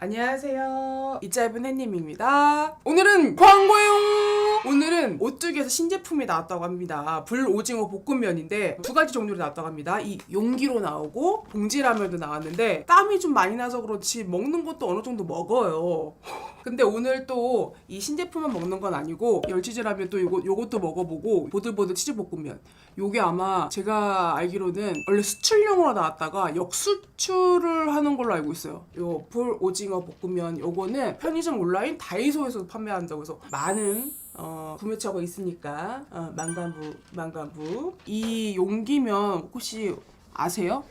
안녕하세요. 이 짧은 햇님입니다. 오늘은 광고용! 오늘은 오뚜기에서 신제품이 나왔다고 합니다. 불 오징어 볶음면인데 두 가지 종류로 나왔다고 합니다. 이 용기로 나오고 봉지라면도 나왔는데 땀이 좀 많이 나서 그렇지 먹는 것도 어느 정도 먹어요. 근데 오늘 또 이 신제품만 먹는 건 아니고 열치즈라면 또 요거, 요것도 먹어보고 보들보들 치즈볶음면 요게 아마 제가 알기로는 원래 수출용으로 나왔다가 역수출을 하는 걸로 알고 있어요 요 불 오징어 볶음면 요거는 편의점 온라인 다이소에서 판매한다고 해서 많은 어, 구매처가 있으니까 어, 만관부 만관부 이 용기면 혹시 아세요?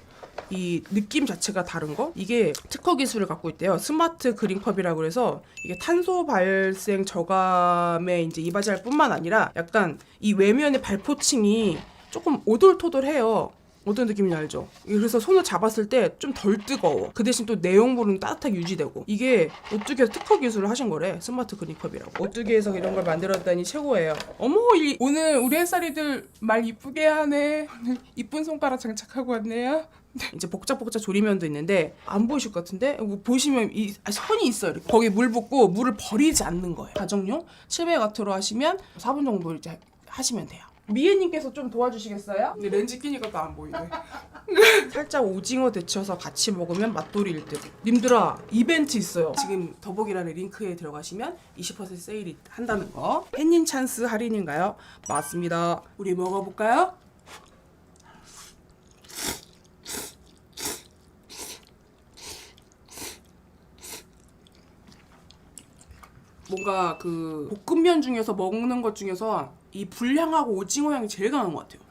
이 느낌 자체가 다른 거? 이게 특허 기술을 갖고 있대요. 스마트 그린컵이라고 해서 이게 탄소 발생 저감에 이제 이바지할 뿐만 아니라 약간 이 외면의 발포층이 조금 오돌토돌해요. 어떤 느낌인지 알죠? 그래서 손을 잡았을 때 좀 덜 뜨거워. 그 대신 또 내용물은 따뜻하게 유지되고. 이게 오뚜기에서 특허 기술을 하신 거래. 스마트 그린컵이라고. 오뚜기에서 이런 걸 만들었다니 최고예요. 어머, 이, 오늘 우리 햇살이들 말 이쁘게 하네. 오늘 이쁜 손가락 장착하고 왔네요. 이제 복잡복잡 조리면도 있는데 안 보이실 것 같은데 보시면 이 아, 선이 있어요. 이렇게. 거기 물 붓고 물을 버리지 않는 거예요. 가정용 700와트로 하시면 4분 정도 이제 하시면 돼요. 미애님께서 좀 도와주시겠어요? 근데 렌즈 끼니까 또 안 보이네. 살짝 오징어 데쳐서 같이 먹으면 맛돌이일 듯. 님들아 이벤트 있어요. 지금 더보기란의 링크에 들어가시면 20% 세일이 한다는 거. 팬님 찬스 할인인가요? 맞습니다. 우리 먹어볼까요? 뭔가 그 볶음면 중에서 먹는 것 중에서 이 불향하고 오징어 향이 제일 강한 것 같아요.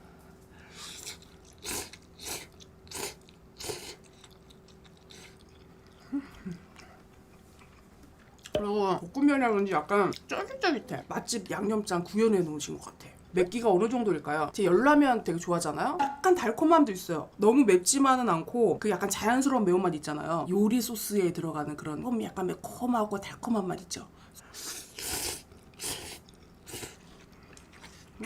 그리고 볶음면이라 그런지 약간 쫄깃쫄깃해. 맛집 양념장 구현해 놓으신 것 같아. 맵기가 어느 정도일까요? 제 열라면 되게 좋아하잖아요. 약간 달콤함도 있어요. 너무 맵지만은 않고 그 약간 자연스러운 매운맛 있잖아요. 요리 소스에 들어가는 그런 좀 약간 매콤하고 달콤한 맛 있죠.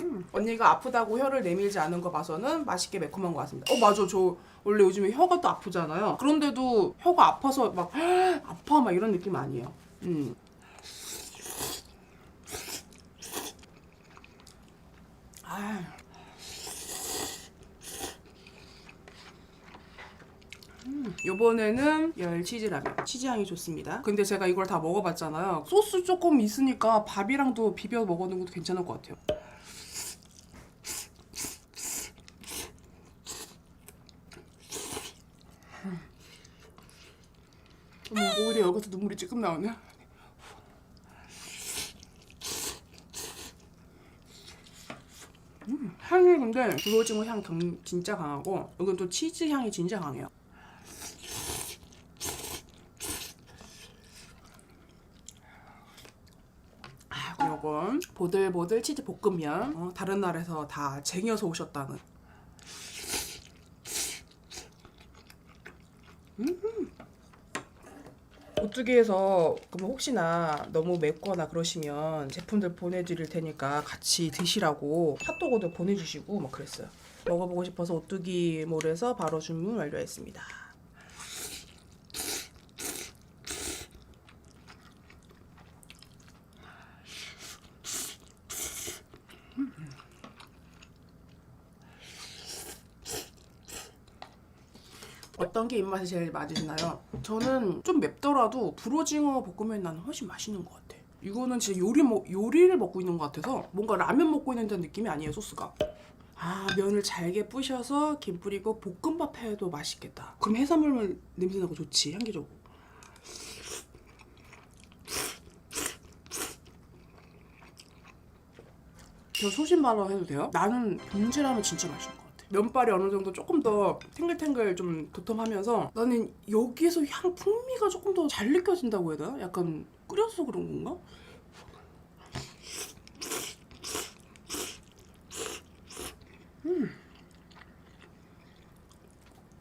음, 언니가 아프다고 혀를 내밀지 않은 거 봐서는 맛있게 매콤한 것 같습니다. 어 맞아 저 원래 요즘에 혀가 또 아프잖아요. 그런데도 혀가 아파서 막 아파 막 이런 느낌 아니에요. 음. 아. 음, 요번에는 열치즈라면 치즈향이 좋습니다 근데 제가 이걸 다 먹어봤잖아요 소스 조금 있으니까 밥이랑도 비벼 먹어는 것도 괜찮을 것 같아요 어머 오히려 여기서 눈물이 지금 나오네 향이 근데 불오징어 향 경- 진짜 강하고 이건 또 치즈 향이 진짜 강해요. 아, 요건 보들보들 치즈 볶음면 어, 다른 나라에서 다 쟁여서 오셨다는 오뚜기에서 그럼 혹시나 너무 맵거나 그러시면 제품들 보내드릴 테니까 같이 드시라고 핫도그도 보내주시고 막 그랬어요. 먹어보고 싶어서 오뚜기 몰에서 바로 주문 완료했습니다. 어떤 게 입맛에 제일 맞으시나요? 저는 좀 맵더라도 불오징어 볶음면 나는 훨씬 맛있는 것 같아. 이거는 진짜 요리 먹 요리를 먹고 있는 것 같아서 뭔가 라면 먹고 있는 듯한 느낌이 아니에요 소스가. 아 면을 잘게 부셔서 김 뿌리고 볶음밥 해도 맛있겠다. 그럼 해산물 냄새 나고 좋지 향기적으로. 저 소신 발언 해도 돼요? 나는 봉지라면 진짜 맛있는 것 같아. 면발이 어느 정도 조금 더 탱글탱글 좀 도톰하면서 나는 여기에서 향 풍미가 조금 더 잘 느껴진다고 해야 되나? 약간 끓여서 그런 건가? 음.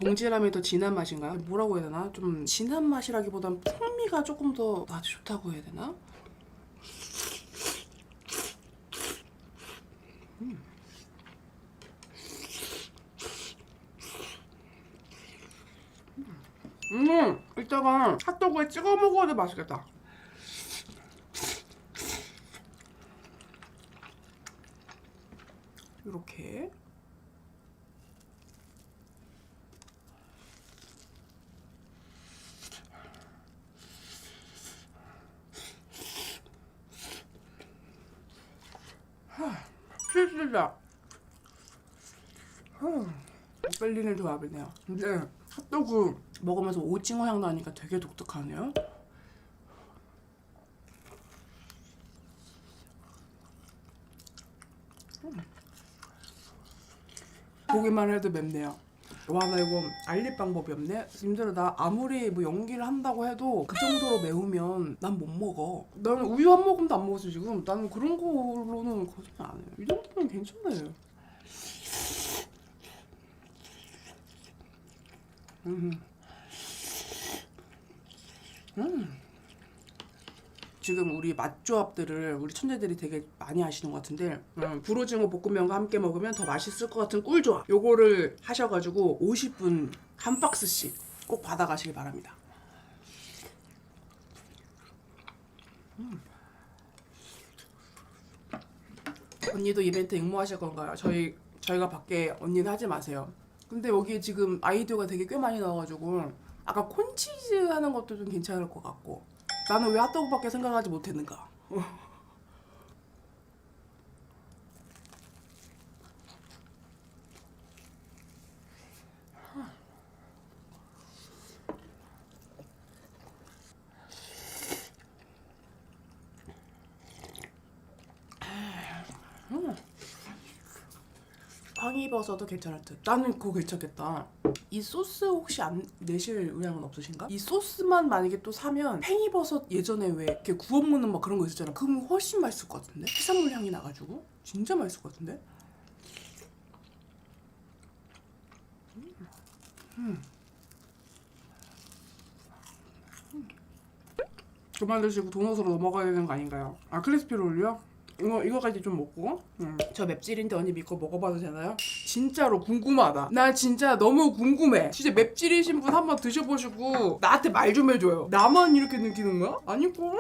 봉지라면이 더 진한 맛인가요? 뭐라고 해야 되나? 좀 진한 맛이라기보단 풍미가 조금 더 나한테 좋다고 해야 되나? 음, 일단 여기다가 핫도그에 찍어 먹어도 맛있겠다. 이렇게 실수다. 뺄리는 조합이네요. 근데 핫도그 먹으면서 오징어 향 나니까 되게 독특하네요. 음. 보기만 해도 맵네요. 와 나 이거 알릴 방법이 없네. 님들아 나 아무리 뭐 연기를 한다고 해도 그 정도로 매우면 난 못 먹어. 나는 우유 한 모금도 안 먹었어 지금. 나는 그런 걸로는 거짓말 안 해요. 이 정도면 괜찮아요. 음. 음. 지금 우리 맛조합들을 우리 천재들이 되게 많이 하시는 것 같은데 음, 불오징어 볶음면과 함께 먹으면 더 맛있을 것 같은 꿀조합 요거를 하셔가지고 50분 한 박스씩 꼭 받아가시길 바랍니다 음. 언니도 이벤트 응모하실 건가요? 저희 저희가 밖에 언니는 하지 마세요 근데 여기 지금 아이디어가 되게 꽤 많이 나와가지고 아까 콘치즈 하는 것도 좀 괜찮을 것 같고 나는 왜 핫도그밖에 생각하지 못했는가 황이버섯도 괜찮을 듯. 나는 그거 괜찮겠다. 이 소스 혹시 안 내실 의향은 없으신가? 이 소스만 만약에 또 사면 팽이버섯 예전에 왜 이렇게 구워 먹는 막 그런 거 있었잖아. 그러면 훨씬 맛있을 것 같은데? 해산물 향이 나가지고 진짜 맛있을 것 같은데? 음. 음. 그만 드시고 도넛으로 넘어가야 되는 거 아닌가요? 아 크리스피 롤이요? 이거 이거까지 좀 먹고 음. 저 맵찔인데 언니 믿고 먹어봐도 되나요? 진짜로 궁금하다. 나 진짜 너무 궁금해. 진짜 맵찔이신 분 한번 드셔보시고 나한테 말 좀 해줘요. 나만 이렇게 느끼는 거야? 아닐걸?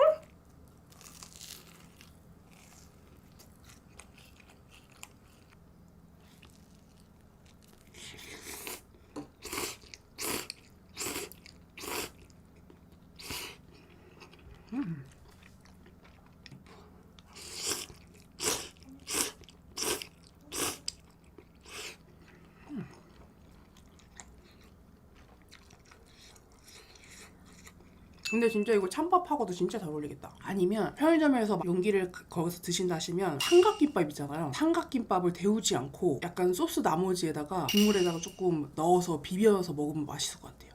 근데 진짜 이거 찬밥하고도 진짜 잘 어울리겠다. 아니면 편의점에서 막 용기를 그- 거기서 드신다 하시면 삼각김밥 있잖아요. 삼각김밥을 데우지 않고 약간 소스 나머지에다가 국물에다가 조금 넣어서 비벼서 먹으면 맛있을 것 같아요.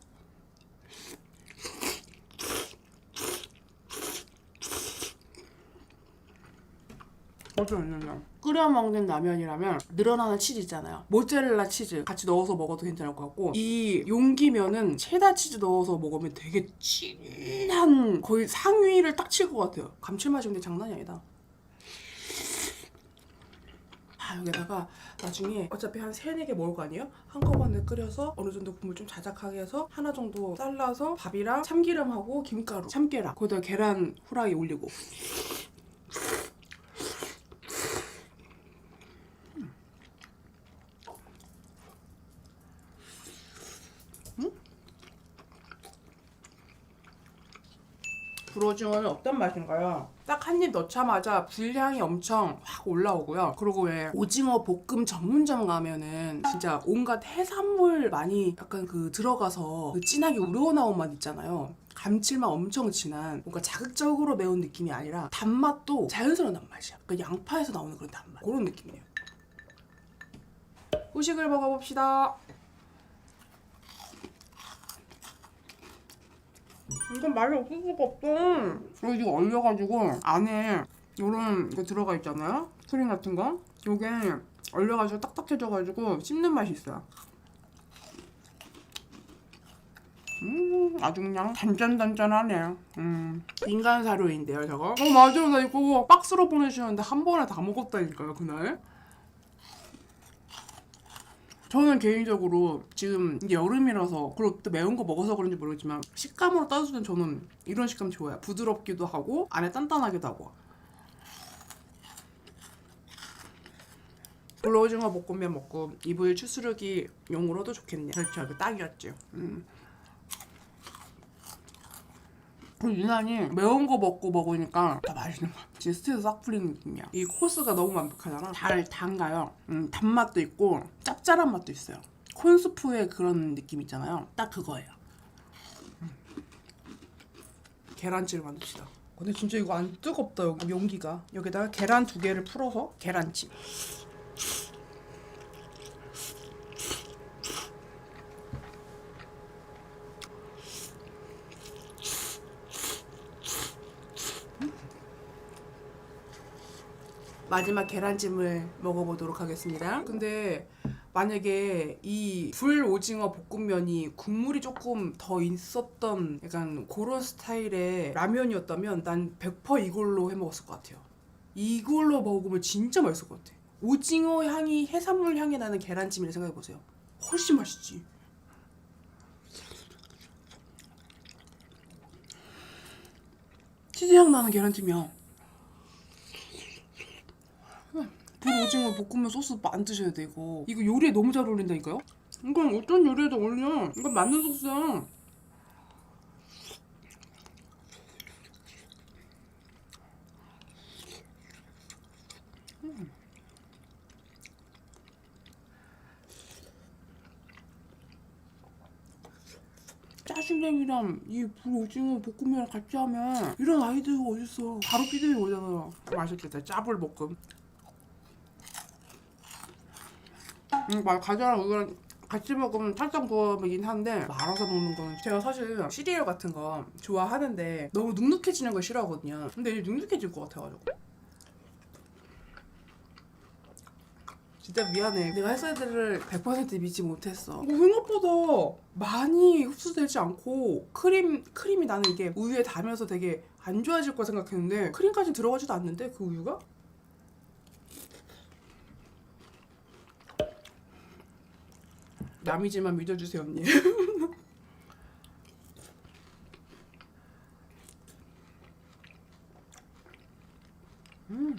어쩌 있는데 끓여 먹는 라면이라면 늘어나는 치즈 있잖아요. 모짜렐라 치즈 같이 넣어서 먹어도 괜찮을 것 같고 이 용기면은 체다 치즈 넣어서 먹으면 되게 진한 거의 상위를 딱 칠 것 같아요. 감칠맛이 근데 장난이 아니다. 아 여기다가 나중에 어차피 한 세네 개 먹을 거 아니에요? 한꺼번에 끓여서 어느 정도 국물 좀 자작하게 해서 하나 정도 잘라서 밥이랑 참기름하고 김가루 참깨랑 거기다 계란 후라이 올리고 불오징어는 어떤 맛인가요? 딱 한 입 넣자마자 불향이 엄청 확 올라오고요. 그리고 왜 오징어 볶음 전문점 가면은 진짜 온갖 해산물 많이 약간 그 들어가서 그 진하게 우러나온 맛 있잖아요. 감칠맛 엄청 진한 뭔가 자극적으로 매운 느낌이 아니라 단맛도 자연스러운 단맛이야. 그러니까 양파에서 나오는 그런 단맛 그런 느낌이에요. 후식을 먹어봅시다. 이건 말이 없을 수가 없어. 이거 이거 얼려가지고 안에 요런 거 들어가 있잖아요. 크림 같은 거. 요게 얼려가지고 딱딱해져가지고 씹는 맛이 있어요. 음, 아주 그냥 단짠단짠하네. 음, 인간 사료인데요, 저거. 어, 맞아요. 나 이거 박스로 보내주셨는데 한 번에 다 먹었다니까요, 그날. 저는 개인적으로 지금 여름이라서 그리고 또 매운 거 먹어서 그런지 모르겠지만 식감으로 땐 저는 이런 식감 좋아요. 부드럽기도 하고 안에 단단하기도 하고. 불오징어 볶음면 먹고 이불 추스르기 용으로도 좋겠네요. 그렇죠, 이거 딱이었죠. 음. 그리고 유난히 매운 거 먹고 먹으니까 더 맛있는 것 같아. 진짜 스트레스 싹 풀리는 느낌이야. 이 코스가 너무 완벽하잖아. 잘 단가요. 음, 단맛도 있고 짭 짤한 맛도 있어요. 콘스프의 그런 느낌 있잖아요. 딱 그거예요. 음. 계란찜을 만듭시다. 근데 진짜 이거 안 뜨겁다 여기 용기가. 여기다가 계란 두 개를 풀어서 계란찜. 마지막 계란찜을 먹어보도록 하겠습니다. 근데 만약에 이 불 오징어 볶음면이 국물이 조금 더 있었던 약간 그런 스타일의 라면이었다면 난 100% 이걸로 해 먹었을 것 같아요. 이걸로 먹으면 진짜 맛있을 것 같아. 오징어 향이 해산물 향이 나는 계란찜이라 생각해 보세요. 훨씬 맛있지. 치즈 향 나는 계란찜이야. 불 오징어 볶음면 소스 안 드셔야 돼 이거 이거 요리에 너무 잘 어울린다니까요? 이건 어떤 요리에도 어울려. 이건 맞는 소스야. 음. 짜증냉이랑 이 불오징어 볶음면을 같이 하면 이런 아이디어가 어딨어. 바로 삐들이 오잖아. 맛있겠다. 짜불 볶음 음, 막 과자랑 이거랑 같이 먹으면 살짝 부어이긴 한데 말아서 먹는 건 제가 사실 시리얼 같은 거 좋아하는데 너무 눅눅해지는 걸 싫어하거든요. 근데 이제 눅눅해질 것 같아가지고. 진짜 미안해. 내가 햇살들을 100% 믿지 못했어. 이거 생각보다 많이 흡수되지 않고 크림 크림이 나는 이게 우유에 닿으면서 되게 안 좋아질 거 생각했는데 크림까지 들어가지도 않는데 그 우유가? 남이지만 믿어주세요 언니. 음.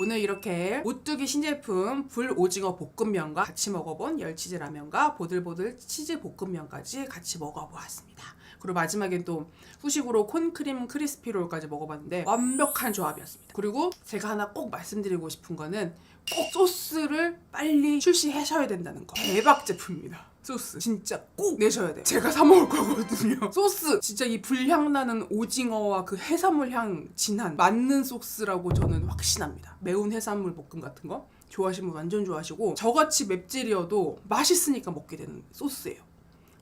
오늘 이렇게 오뚜기 신제품 불 오징어 볶음면과 같이 먹어본 열치즈 라면과 보들보들 치즈 볶음면까지 같이 먹어보았습니다. 그리고 마지막엔 또 후식으로 콘크림 크리스피 롤까지 먹어봤는데 완벽한 조합이었습니다. 그리고 제가 하나 꼭 말씀드리고 싶은 거는 꼭 소스를 빨리 출시하셔야 된다는 거. 대박 제품입니다. 소스 진짜 꼭 내셔야 돼요. 제가 사 먹을 거거든요. 소스 진짜 이 불향 나는 오징어와 그 해산물 향 진한 맞는 소스라고 저는 확신합니다. 매운 해산물 볶음 같은 거 좋아하시면 완전 좋아하시고 저같이 맵찔이어도 맛있으니까 먹게 되는 소스예요.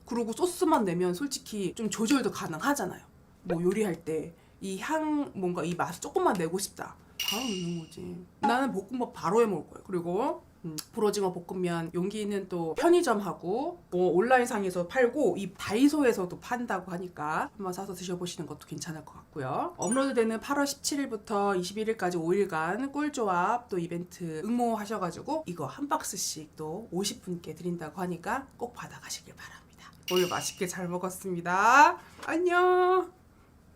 그리고 소스만 내면 솔직히 좀 조절도 가능하잖아요. 뭐 요리할 때 이 향 뭔가 이 맛을 조금만 내고 싶다. 바로 넣는 거지. 나는 볶음밥 바로 해 먹을 거예요. 그리고 음, 불오징어 볶음면 용기는 또 편의점하고 뭐 온라인상에서 팔고 이 다이소에서도 판다고 하니까 한번 사서 드셔보시는 것도 괜찮을 것 같고요. 업로드되는 8월 17일부터 21일까지 5일간 꿀조합 또 이벤트 응모하셔가지고 이거 한 박스씩 또 50분께 드린다고 하니까 꼭 받아가시길 바랍니다. 오늘 맛있게 잘 먹었습니다. 안녕.